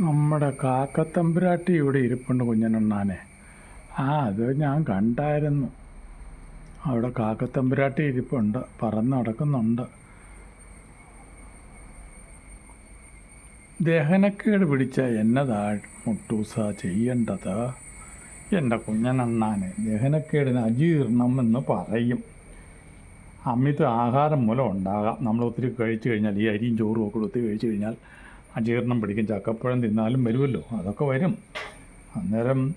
നമ്മുടെ കാക്കത്തമ്പുരാട്ടി ഇവിടെ ഇരിപ്പുണ്ട് കുഞ്ഞനുണ്ണാനെ ആ അത് ഞാൻ കണ്ടായിരുന്നു. അവിടെ കാക്കത്തമ്പുരാട്ടി ഇരിപ്പുണ്ട് പറന്ന് നടക്കുന്നുണ്ട്. ദഹനക്കേട് പിടിച്ച എന്നതാ മുട്ടൂസ ചെയ്യേണ്ടത്? എന്റെ കുഞ്ഞനണ്ണാനെ ദഹനക്കേടിന് അജീർണം എന്ന് പറയും. അമിത ആഹാരം മൂലം ഉണ്ടാകാം. നമ്മൾ ഒത്തിരി കഴിച്ചു കഴിഞ്ഞാൽ ഈ അരിയും ചോറും ഒക്കെ ഒത്തിരി കഴിച്ചു കഴിഞ്ഞാൽ അജീർണം പിടിക്കും. ചക്കപ്പഴം തിന്നാലും വരുമല്ലോ. അതൊക്കെ വരും. അന്നേരം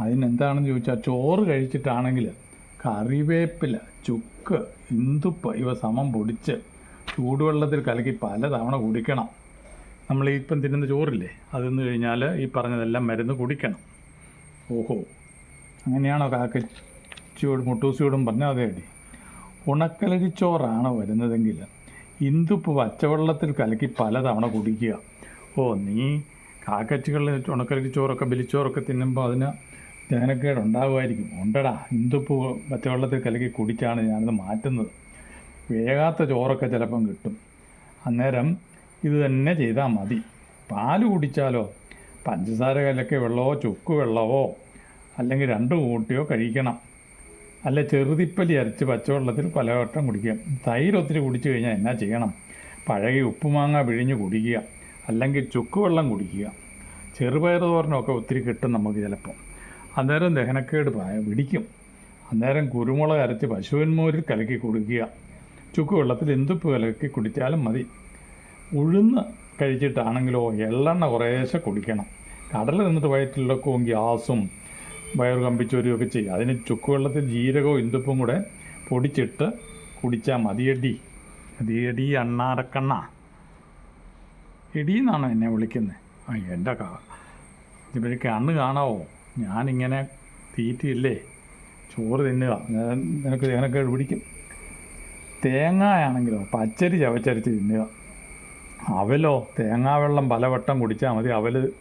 അതിനെന്താണെന്ന് ചോദിച്ചാൽ ചോറ് കഴിച്ചിട്ടാണെങ്കിൽ കറിവേപ്പില ചുക്ക് ഇന്തുപ്പ് ഇവ സമം പൊടിച്ച് ചൂടുവെള്ളത്തിൽ കലക്കി പലതവണ കുടിക്കണം. നമ്മൾ ഇപ്പം തിന്നുന്ന ചോറില്ലേ അതെന്ന് തിന്നു കഴിഞ്ഞാൽ ഈ പറഞ്ഞതെല്ലാം മരുന്ന് കുടിക്കണം. ഓഹോ. അങ്ങനെയാണോ കാക്കച്ചിയോടും മുട്ടൂസിയോടും പറഞ്ഞാൽ അതേ അടി ഉണക്കലരിച്ചോറാണ് വരുന്നതെങ്കിൽ. ഇന്ദുപ്പ് പച്ചവെള്ളത്തിൽ കലക്കി പലതവണ കുടിക്കുക. ഓ നീ കാക്കച്ചുകളിൽ ഉണക്കലി ചോറൊക്കെ ബലിച്ചോറൊക്കെ തിന്നുമ്പോൾ അതിന് ദഹനക്കേട് ഉണ്ടാകുമായിരിക്കും ഉണ്ടടാ ഇന്ദുപ്പ് പച്ചവെള്ളത്തിൽ കലക്കി കുടിച്ചാണ് ഞാനത് മാറ്റുന്നത്. വേകാത്ത ചോറൊക്കെ ചിലപ്പം കിട്ടും. അന്നേരം ഇത് തന്നെ ചെയ്താൽ മതി. പാൽ കുടിച്ചാലോ? പഞ്ചസാര കലക്കി വെള്ളമോ ചുക്ക് വെള്ളമോ അല്ലെങ്കിൽ രണ്ട് കൂട്ടിയോ കഴിക്കണം. അല്ല ചെറുതിപ്പലി അരച്ച് പച്ചവെള്ളത്തിൽ പലവട്ടം കുടിക്കുക. തൈര് ഒത്തിരി കുടിച്ചു കഴിഞ്ഞാൽ എന്നാ ചെയ്യണം? പഴകി ഉപ്പുമാങ്ങ പിഴിഞ്ഞ് കുടിക്കുക. അല്ലെങ്കിൽ ചുക്കുവെള്ളം കുടിക്കുക. ചെറുപയർ തോരനൊക്കെ ഒത്തിരി കിട്ടും നമുക്ക് ചിലപ്പോൾ അന്നേരം ദഹനക്കേട് പിടിക്കും. അന്നേരം കുരുമുളക് അരച്ച് പശുവിൻമോരിൽ കലക്കി കുടിക്കുക. ചുക്ക് വെള്ളത്തിൽ എന്തുപ്പ് കലക്കി കുടിച്ചാലും മതി. ഉഴുന്ന് കഴിച്ചിട്ടാണെങ്കിലോ എള്ളെണ്ണ കുറേശ്ശെ കുടിക്കണം. കടല നിന്നിട്ട് വയറ്റിലൊക്കെ ഗ്യാസും വയറ് കമ്പിച്ചോരും ഒക്കെ ചെയ്യും അതിന് ചുക്കുവെള്ളത്തിൽ ജീരകവും ഇന്തുപ്പും കൂടെ പൊടിച്ചിട്ട് കുടിച്ചാൽ മതിയടി മതിയടി അണ്ണാരക്കണ്ണ. എടീന്നാണോ എന്നെ വിളിക്കുന്നത് ആ എന്റെ കാ ഇവർ കണ്ണ് കാണാവോ? ഞാനിങ്ങനെ തീറ്റിയില്ലേ? ചോറ് തിന്നുക. ഞാൻ നിനക്ക് നിനക്ക് പിടിക്കും. തേങ്ങയാണെങ്കിലോ പച്ചരി ചവച്ചരച്ച് തിന്നുക. അവലോ തേങ്ങാവെള്ളം പലവട്ടം കുടിച്ചാൽ മതി. അവൽ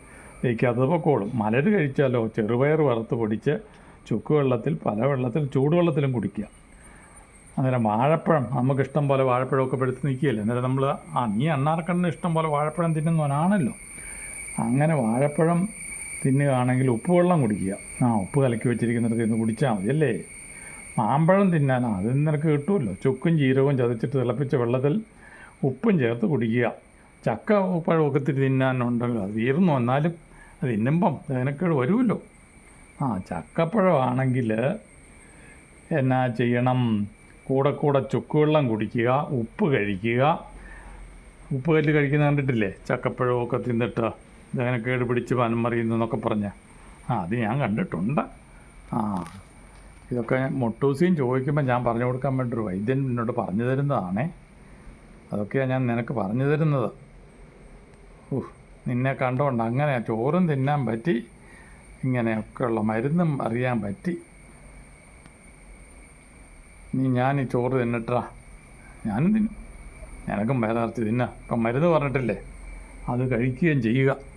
വയ്ക്കാത്തത് പൊക്കോളും. മലര് കഴിച്ചാലോ ചെറുപയർ വറുത്ത് പൊടിച്ച് ചുക്ക് വെള്ളത്തിൽ പല വെള്ളത്തിൽ ചൂടുവെള്ളത്തിലും കുടിക്കുക. അന്നേരം വാഴപ്പഴം നമുക്ക് ഇഷ്ടം പോലെ വാഴപ്പഴമൊക്കെ പെടുത്ത് നിൽക്കുകയല്ലേ? അന്നേരം നമ്മൾ ആ നീ അണ്ണാർക്കണ്ണിന് ഇഷ്ടം പോലെ വാഴപ്പഴം തിന്നുന്നവനാണല്ലോ. അങ്ങനെ വാഴപ്പഴം തിന്നുകയാണെങ്കിൽ ഉപ്പുവെള്ളം കുടിക്കുക. ആ ഉപ്പ് കലക്കി വെച്ചിരിക്കുന്നിടത്ത് ഇന്ന് കുടിച്ചാൽ മതി അല്ലേ? മാമ്പഴം തിന്നാൻ അത് നിനക്ക് കിട്ടുമല്ലോ ചുക്കും ജീരകവും ചതച്ചിട്ട് തിളപ്പിച്ച വെള്ളത്തിൽ ഉപ്പും ചേർത്ത് കുടിക്കുക. ചക്ക പഴമൊക്കെ തിന്നാനുണ്ടെങ്കിൽ അത് തീർന്നു എന്നാലും അത് തിന്നുമ്പം ദഹനക്കേട് വരുമല്ലോ. ആ ചക്കപ്പഴമാണെങ്കിൽ എന്നാ ചെയ്യണം? കൂടെ കൂടെ ചുക്കുവെള്ളം കുടിക്കുക ഉപ്പ് കഴിക്കുക. ഉപ്പ് കല്ല് കഴിക്കുന്ന കണ്ടിട്ടില്ലേ? ചക്കപ്പഴമൊക്കെ തിന്നിട്ട് ദഹനക്കേട് പിടിച്ച് വനം മറിയുന്നതെന്നൊക്കെ പറഞ്ഞ്. ആ അത് ഞാൻ കണ്ടിട്ടുണ്ട്. ആ ഇതൊക്കെ മൊട്ടൂസിയും ചോദിക്കുമ്പോൾ ഞാൻ പറഞ്ഞു കൊടുക്കാൻ വേണ്ടി ഒരു വൈദ്യൻ എന്നോട് പറഞ്ഞു തരുന്നതാണേ. അതൊക്കെയാണ് ഞാൻ നിനക്ക് പറഞ്ഞു തരുന്നത്. ഉഹ്. നിന്നെ കണ്ടുകൊണ്ട് അങ്ങനെ ചോറും തിന്നാൻ പറ്റി. ഇങ്ങനെയൊക്കെയുള്ള മരുന്നും അറിയാൻ പറ്റി. നീ ഞാൻ ഈ ചോറ് തിന്നിട്ടാ ഞാനും തിന്നും. എനക്കും വേദാർത്ഥി തിന്നാം. ഇപ്പം മരുന്ന് പറഞ്ഞിട്ടില്ലേ? അത് കഴിക്കുകയും ചെയ്യുക.